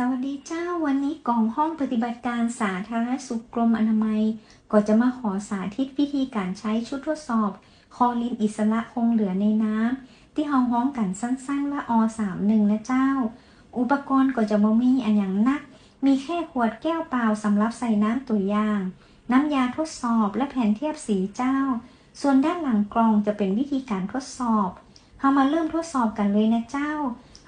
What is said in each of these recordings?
สวัสดีเจ้าวันนี้กองห้องปฏิบัติการสาธารณสุขกรมอนามัย ก็จะมาขอสาธิตวิธีการใช้ชุดทดสอบ คอลินอิสระคงเหลือในน้ำที่ห้องห้องกันสั้นๆว่าอ31นะเจ้า อุปกรณ์ก็จะบ่มีอันอย่างนัก มีแค่ขวดแก้วเปล่าสำหรับใส่น้ำตัวอย่าง น้ำยาทดสอบและแผ่นเทียบสีเจ้า ส่วนด้านหลังกล่องจะเป็นวิธีการทดสอบเรามาเริ่มทดสอบกันเลยนะเจ้า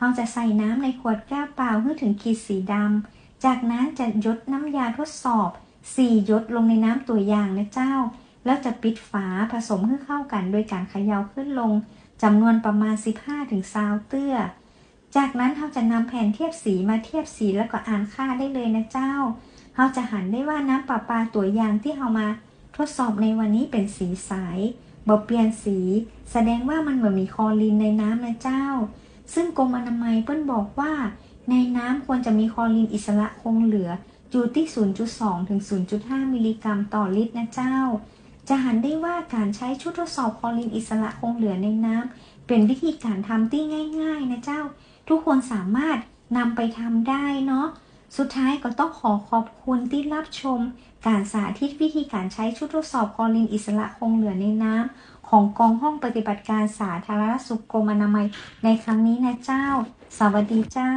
เราจะใส่น้ำในขวดแก้วเปล่าเพื่อถึงขีดสีดำ จากนั้นจะยดน้ำยาทดสอบ4หยดลงในน้ำตัวอย่างนะเจ้า แล้วจะปิดฝาผสมให้เข้ากันโดยการเขย่าขึ้นลงจำนวนประมาณ 15-20เตื้อ จากนั้นเราจะนำแผ่นเทียบสีมาเทียบสีแล้วก็อ่านค่าได้เลยนะเจ้าเราจะหันได้ว่าน้ำประปาตัวอย่างที่เรามาทดสอบในวันนี้เป็นสีใสบ่เปลี่ยนสี แสดงว่ามันเหมือนมีคลอรีนในน้ำนะเจ้า ซึ่งกรมอนามัยเปิ้นบอกว่า ในน้ำควรจะมีคลอรีนอิสระคงเหลืออยู่ที่ 0.2 ถึง 0.5 มิลลิกรัมต่อลิตรนะเจ้า จะหันได้ว่าการใช้ชุดทดสอบคลอรีนอิสระคงเหลือในน้ำเป็นวิธีการทำที่ง่าย ๆ นะเจ้า ทุกคนสามารถนำไปทำได้เนาะ สุดท้ายก็ต้องขอขอบคุณที่รับชม การสาธิตวิธีการใช้ชุดทดสอบคลอรีนอิสระคงเหลือในน้ำของกองห้องปฏิบัติการสาธารณสุขกรมอนามัยในครั้งนี้นะเจ้า สวัสดีเจ้า